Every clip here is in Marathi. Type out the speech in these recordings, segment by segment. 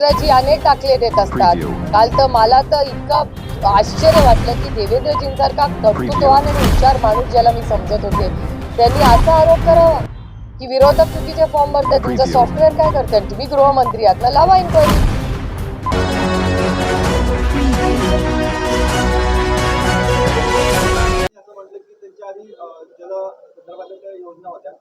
जी अनेक दाखले देत असतात. काल तर मला तर इतकं आश्चर्य वाटलं की देवेंद्रजींसारखा कर्तृत्ववान आणि हुशार माणूस ज्याला मी समजत होते. त्यांनी असा आरोप करावा की विरोधक चुकीचे फॉर्म भरतात. तुमचं सॉफ्टवेअर काय करतात तुम्ही गृहमंत्री आहात. ना लावा इन्क्वायरी योजना होत्या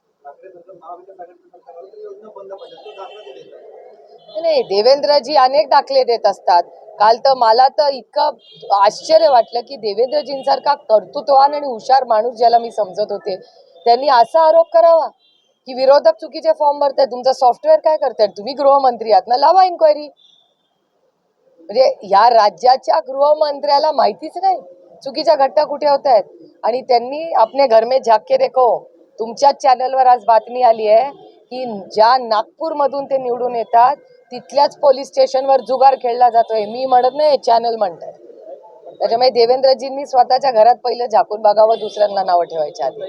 नाही देवेंद्रजी अनेक दाखले देत असतात. काल तर मला तर इतकं आश्चर्य वाटलं की देवेंद्रजींसारखा कर्तृत्वान आणि हुशार माणूस ज्याला मी समजत होते त्यांनी असा आरोप करावा की विरोधक चुकीचे फॉर्म भरतात तुमचं सॉफ्टवेअर काय करताय तुम्ही गृहमंत्री आहात ना लावा इन्क्वायरी म्हणजे या राज्याच्या गृहमंत्र्याला माहितीच नाही चुकीच्या घटना कुठे होत आहेत आणि त्यांनी आपले घर में झाके देखो तुमच्याच चॅनलवर आज बातमी आली आहे की ज्या नागपूरमधून ते निवडून येतात तिथल्याच पोलीस स्टेशनवर जुगार खेळला जातोय. मी म्हणत नाही चॅनल म्हणतात. त्याच्यामुळे देवेंद्रजींनी स्वतःच्या घरात पहिलं झाकून बघावं दुसऱ्यांना नावं ठेवायच्या आधी.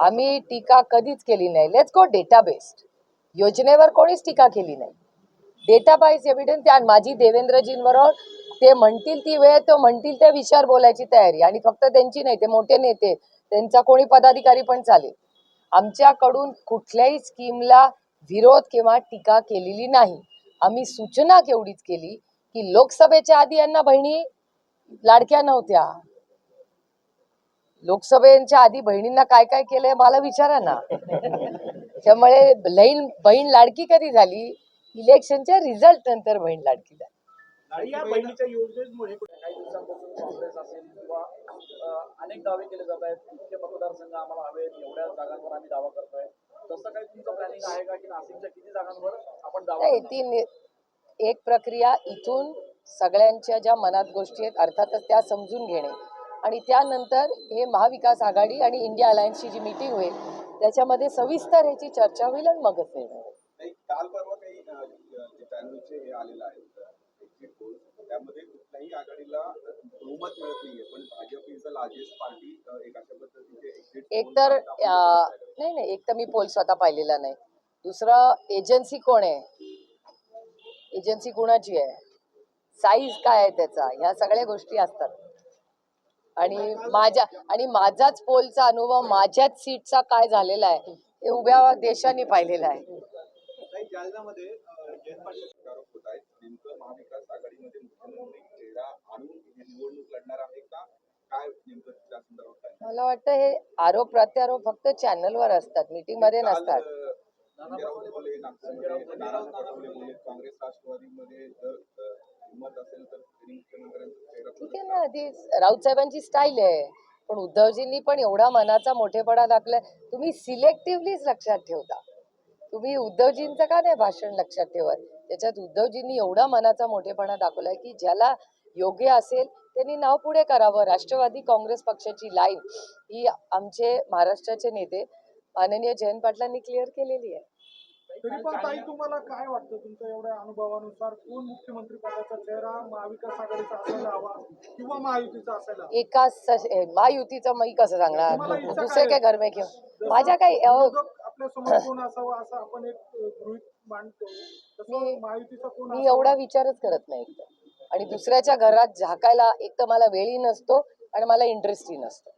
आम्ही टीका कधीच केली नाही. लेट्स गो डेटा बेस्ड योजनेवर कोणीच टीका केली नाही. डेटा बाईज एव्हिडन्स त्या माझी देवेंद्रजींबरोबर ते म्हणतील ती वेळ तो म्हणतील त्या विषयावर बोलायची तयारी. आणि फक्त त्यांची नाही ते मोठे नेते त्यांचा कोणी पदाधिकारी पण चालेल. आमच्याकडून कुठल्याही स्कीमला विरोध किंवा टीका केलेली नाही. आम्ही सूचना केवढीच केली की लोकसभेच्या आधी यांना बहिणी लाडक्या नव्हत्या. लोकसभेच्या आधी बहिणींना काय काय केलंय मला विचारा ना. त्यामुळे बहीण बहीण लाडकी कधी झाली? इलेक्शनच्या रिझल्ट नंतर बहीण लाडकी झाली. आणि या बहिणीच्या योजनेमुळे काही दिवसांपासून काँग्रेस असेल किंवा अनेक दावे केले जात आहेत इतके मतदारसंघ आम्हाला हवे एवढ्या जागांवर आम्ही दावा करतोय तसं काही तुमचं प्लॅनिंग आहे का की नाशिकच्या किती जागांवर आपण दावा? ती एक प्रक्रिया इथून सगळ्यांच्या ज्या मनात गोष्टी आहेत अर्थातच त्या समजून घेणे आणि त्यानंतर हे महाविकास आघाडी आणि इंडिया अलायन्सची जी मीटिंग होईल त्याच्यामध्ये सविस्तर ह्याची चर्चा होईल आणि मगच निर्णय होईल. नाही काल परवा काही अ, जे चॅनलचे हे आलेलं आहे एक्झिट पोल त्यामध्ये कुठल्याही आघाडीला बहुमत मिळत नाहीये पण Bhajap is the largest party एक अशा पद्धतीचे एक्झिट एक तर नाही नाही एक तर मी पोल स्वतः पाहिलेला नाही. दुसरं एजन्सी कोण आहे? एजन्सी कोणाची आहे? साईज काय आहे त्याचा? ह्या सगळ्या गोष्टी असतात. आणि माझ्या आणि माझाच पोलचा अनुभव माझ्याच सीटचा काय झालेला आहे हे उभ्या देशाने पाहिलेला आहे काही जालन्यामध्ये अ, जयंत पाटील आरोप होत आहेत नेमकं महाविकास आघाडीमध्ये मुख्यमंत्री चेहरा आणून हे निवडणूक लढणार आहे का काय नेमकं त्या संदर्भात काय मला वाटतं हे आरोप प्रत्यारोप फक्त चॅनलवर असतात मीटिंगमध्ये नसतात. ठीक आहे ना ती राऊत साहेबांची स्टाईल आहे. पण उद्धवजींनी पण एवढा मनाचा मोठेपणा दाखलाय तुम्ही सिलेक्टिव्हलीच लक्षात ठेवता. तुम्ही उद्धवजींचं का नाही भाषण लक्षात ठेवत? त्याच्यात उद्धवजींनी एवढा मनाचा मोठेपणा दाखवलाय की ज्याला योग्य असेल त्यांनी नाव पुढे करावं. राष्ट्रवादी काँग्रेस पक्षाची लाईन ही आमचे महाराष्ट्राचे नेते माननीय जयंत पाटलांनी क्लिअर केलेली आहे. तरी पण ताई तुम्हाला काय वाटतं? तुमच्या एवढ्या अनुभवानुसार कोण मुख्यमंत्री पदाचा चेहरा महाविकास आघाडीचा असायला हवा किंवा महायुतीचा असायला हवा? एका महायुतीचं मी कसं सांगणार? दुसरे काय घर में घेऊ? जसं माझ्या काही अहो, विरोधक आपल्यासमोर कोण असावा असं आपण एक अ, गृहीत मांडतो. तसं मी- महायुतीचा कोण मी असावा? एवढा विचारच करत नाही. आणि दुसऱ्याच्या घरात झाकायला एक तर मला वेळही नसतो आणि मला इंटरेस्टही नसतो.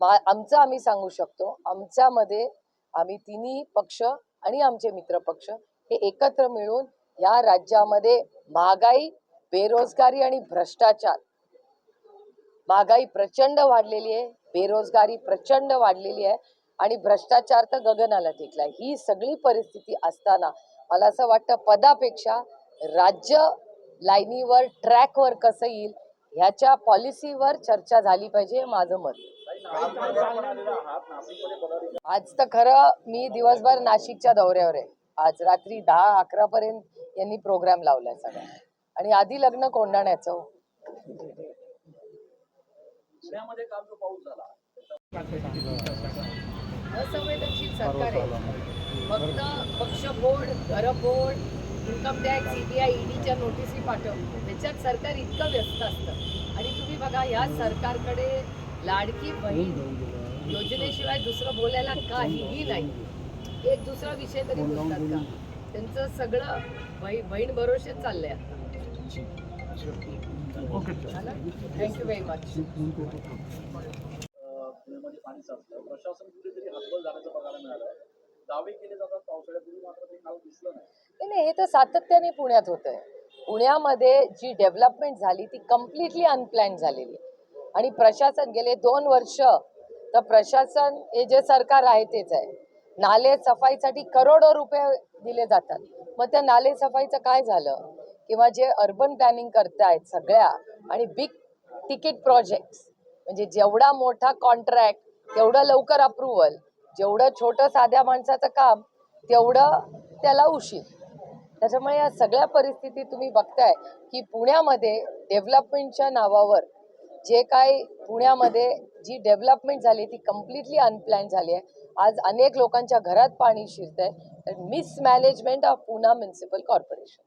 आमचं आम्ही सांगू शकतो आमच्यामध्ये आम्ही तिन्ही पक्ष आणि आमचे मित्र पक्ष हे एकत्र मिळून या राज्यामध्ये महागाई बेरोजगारी आणि भ्रष्टाचार महागाई प्रचंड वाढलेली आहे बेरोजगारी प्रचंड वाढलेली आहे आणि भ्रष्टाचार तर गगनाला टेकलाय. ही सगळी परिस्थिती असताना मला असं वाटतं पदापेक्षा राज्य लाईनीवर ट्रॅकवर कसं येईल ह्याच्या पॉलिसीवर चर्चा झाली पाहिजे माझं मत. आज तर खरं मी दिवसभर नाशिकच्या दौऱ्यावर आहे. आज रात्री दहा अकरा पर्यंत यांनी प्रोग्राम लावलाय सगळा. आणि आधी लग्न कोंडाण्याचं हो. असंवेदनशील सरकार आहे. फक्त पक्षफोड घरफोड इन्कम टॅक्स सीबीआय ईडीच्या नोटिसी पाठव. त्याच्यात सरकार इतकं व्यस्त असतं. आणि तुम्ही बघा या सरकारकडे लाडकी बहीण योजनेशिवाय दुसरं बोलायला काहीही नाही. एक दुसरा विषय तरी बोलतात का? त्यांचं सगळं बहीण बहीण भरोशेच चाललंय आता. थँक्यू व्हेरी मच पुण्यामध्ये पाणी साचलं प्रशासन कुठेतरी हतबल झाल्याचं बघायला मिळालं दावे केले जातात पावसाळ्यापूर्वी मात्र ते दिसलं नाही. नाही हे तर सातत्याने पुण्यात होत आहे पुण्यामध्ये जी डेव्हलपमेंट झाली ती कम्प्लिटली अनप्लॅन झालेली आणि प्रशासन गेले दोन वर्ष तर प्रशासन हे जे सरकार आहे तेच आहे. नाले सफाईसाठी करोडो रुपये दिले जातात. मग त्या नाले सफाईचं काय झालं? किंवा जे अर्बन प्लॅनिंग करतायत सगळ्या आणि बिग तिकीट प्रोजेक्ट्स म्हणजे जेवढा मोठा कॉन्ट्रॅक्ट तेवढं लवकर अप्रुव्हल जेवढं छोटं साध्या माणसाचं काम तेवढं त्याला उशीर. त्याच्यामुळे या सगळ्या परिस्थिती तुम्ही बघताय की पुण्यामध्ये डेव्हलपमेंटच्या नावावर जे काय पुण्यामध्ये जी डेव्हलपमेंट झाली ती कम्प्लिटली अनप्लॅन झाली आहे. आज अनेक लोकांच्या घरात पाणी शिरत आहे mismanagement of Poona municipal corporation.